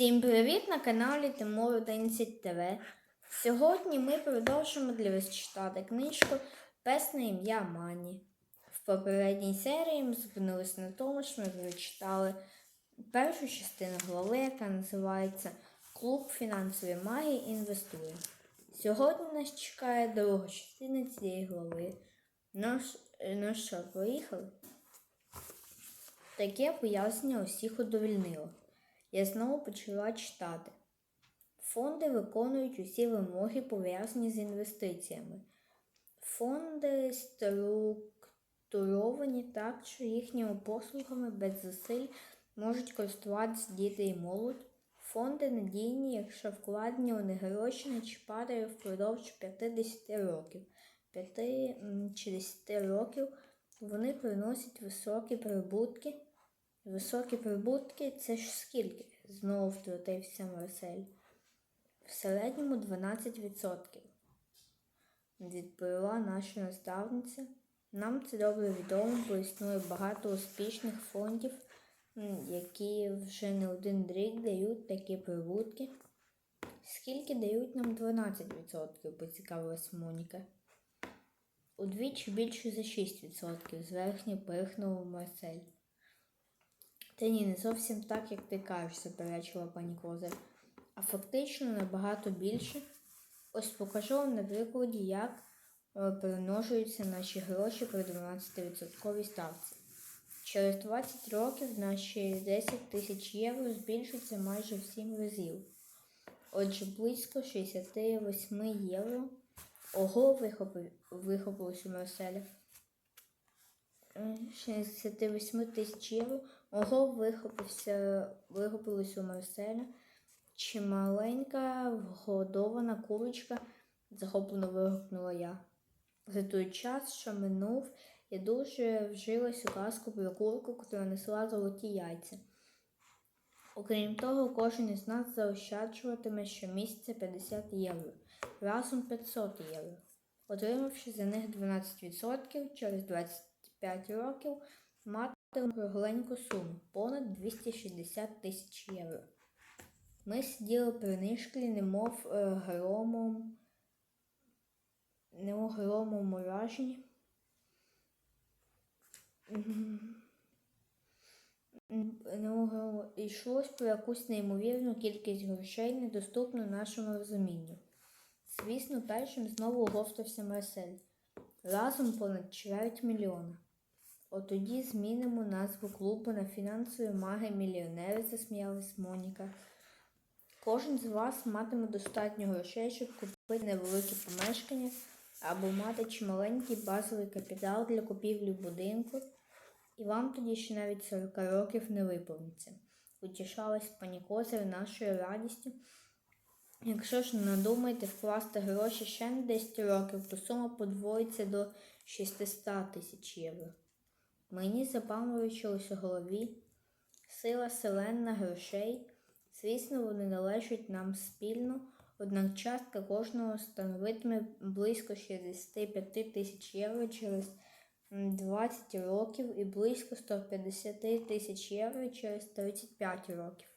Всім привіт на каналі Тимур 11 ТВ. Сьогодні ми продовжимо для вас читати книжку Пес на ім'я Мані. В попередній серії ми зупинилися на тому, що ми прочитали першу частину глави, яка називається Клуб фінансової магії інвестує. Сьогодні нас чекає друга частина цієї глави. Ну, ну що, поїхали? Таке пояснення усіх удовільнило. Я знову почала читати. Фонди виконують усі вимоги, пов'язані з інвестиціями. Фонди структуровані так, що їхніми послугами без зусиль можуть користуватися діти і молодь. Фонди надійні, якщо вкладені у них гроші не чіпати впродовж 50 років. 5 чи 10 років вони приносять високі прибутки. Високі прибутки це ж скільки? Знову втрутився Марсель. В середньому 12%. Відповіла наша наставниця. Нам це добре відомо, бо існує багато успішних фондів, які вже не один рік дають такі прибутки. Скільки дають нам 12%, поцікавилась Моніка. Удвічі більше за 6%, зверхньо пирхнув Марсель. Та ні, не зовсім так, як ти кажеш, заперечила пані Козир. А фактично набагато більше. Ось покажу вам на прикладі, як е, перемножуються наші гроші при 12% ставці. Через 20 років наші 10 тисяч євро збільшуються майже в 7 разів. Отже, близько 68 євро. Ого, вихопив, вихопилось у Марселя. Е, 68 тисяч євро. Ого, вихопився, вихопилось у Марселя. Чималенька вгодована курочка, захоплено вигукнула я. За той час, що минув, я дуже вжилась у казку про курку, котра несла золоті яйця. Окрім того, кожен із нас заощаджуватиме щомісяця 50 євро, разом 500 євро. Отримавши за них 12% через 25 років, матимемо кругленьку суму понад 260 тисяч євро. Ми сиділи при немов е, громом, немов громом немов Йшлось про якусь неймовірну кількість грошей, недоступну нашому розумінню. Звісно, першим знову оговтався Марсель. Разом понад чверть мільйона. Отоді змінимо назву клубу на фінансові маги мільйонери, засміялась Моніка. Кожен з вас матиме достатньо грошей, щоб купити невелике помешкання або мати чималенький базовий капітал для купівлі будинку, і вам тоді ще навіть 40 років не виповниться. Утішалась пані Козир нашою радістю. Якщо ж надумаєте вкласти гроші ще на 10 років, то сума подвоїться до 600 тисяч євро. Мені запаморочилось у голові сила селенна грошей. Звісно, вони належать нам спільно, однак частка кожного становитиме близько 65 тисяч євро через 20 років і близько 150 тисяч євро через 35 років.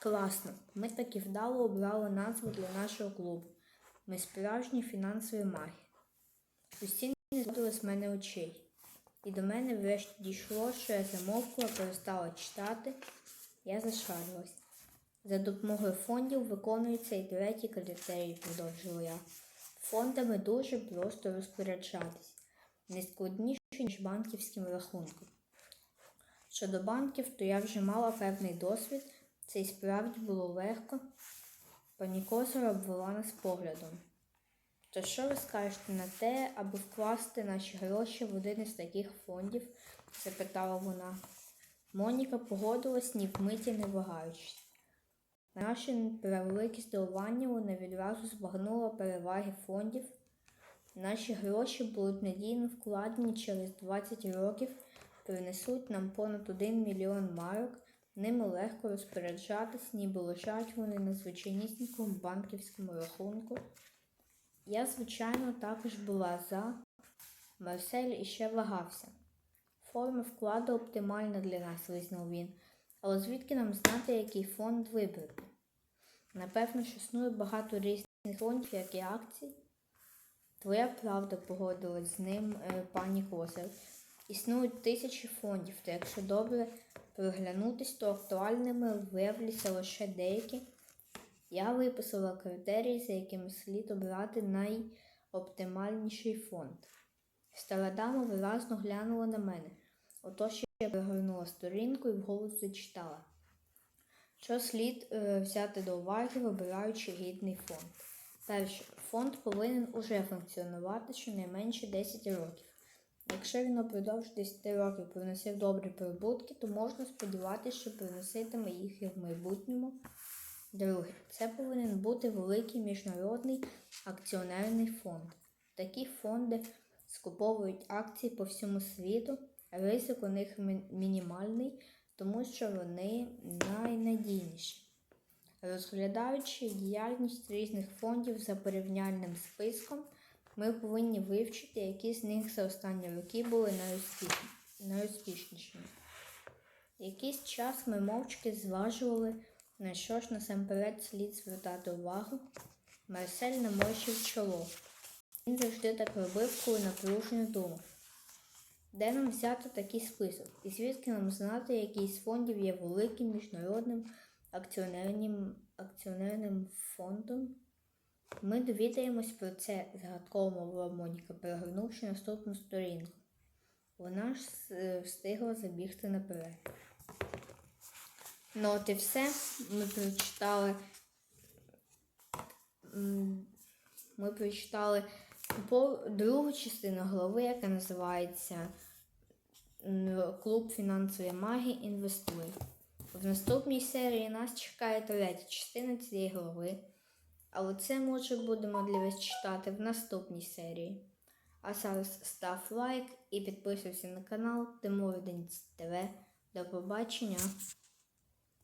Класно. Ми таки вдало обрали назву для нашого клубу. Ми справжні фінансові маги. Усі не зводили з мене очей. І до мене врешті дійшло, що я замовкла, перестала читати. Я зашарилась. За допомогою фондів виконується і третій критерій, продовжила я. Фондами дуже просто розпоряджатись, не складніше, ніж банківським рахунком. Щодо банків, то я вже мала певний досвід, це і справді було легко. Пані Козора обвела нас поглядом. То що ви скажете на те, аби вкласти наші гроші в один із таких фондів? запитала вона. Моніка погодилась ні вмиті не вагаючись. На наше превелике здивування вона відразу збагнула переваги фондів. Наші гроші будуть надійно вкладені через 20 років, принесуть нам понад 1 мільйон марок, ними легко розпоряджатись, ніби лежать вони на звичайнісінькому банківському рахунку. Я, звичайно, також була за. Марсель іще вагався. Форма вкладу оптимальна для нас, визнав він. Але звідки нам знати, який фонд вибрати? Напевно, що існує багато різних фондів, як і акцій. Твоя правда погодилась з ним е, пані Козир. Існують тисячі фондів, та якщо добре приглянутись, то актуальними виявляться лише деякі. Я виписала критерії, за якими слід обрати найоптимальніший фонд. Стара дама виразно глянула на мене. Отож я перегорнула сторінку і вголос зачитала. Що слід е, взяти до уваги, вибираючи гідний фонд? Перше, фонд повинен уже функціонувати щонайменше 10 років. Якщо він упродовж 10 років приносив добрі прибутки, то можна сподіватися, що приноситиме їх і в майбутньому. Друге, це повинен бути великий міжнародний акціонерний фонд. Такі фонди скуповують акції по всьому світу, ризик у них мінімальний, тому що вони найнадійніші. Розглядаючи діяльність різних фондів за порівняльним списком, ми повинні вивчити, які з них за останні роки були найуспішнішими. Якийсь час ми мовчки зважували, на що ж насамперед слід звертати увагу. Марсель наморщив чоло. Він завжди так робив, коли напружено думав. Де нам взяти такий список? І звідки нам знати, який з фондів є великим міжнародним акціонерним, акціонерним фондом? Ми довідаємось про це, загадково мовила Моніка, перегорнувши наступну сторінку. Вона ж е, встигла забігти наперед. Ну, от і все. Ми прочитали. Ми прочитали другу частину голови, яка називається Клуб фінансової магії інвестуй. В наступній серії нас чекає третя частина цієї голови. Але це може будемо для вас читати в наступній серії. А зараз став лайк і підписуйся на канал Тимур Денис ТВ. До побачення!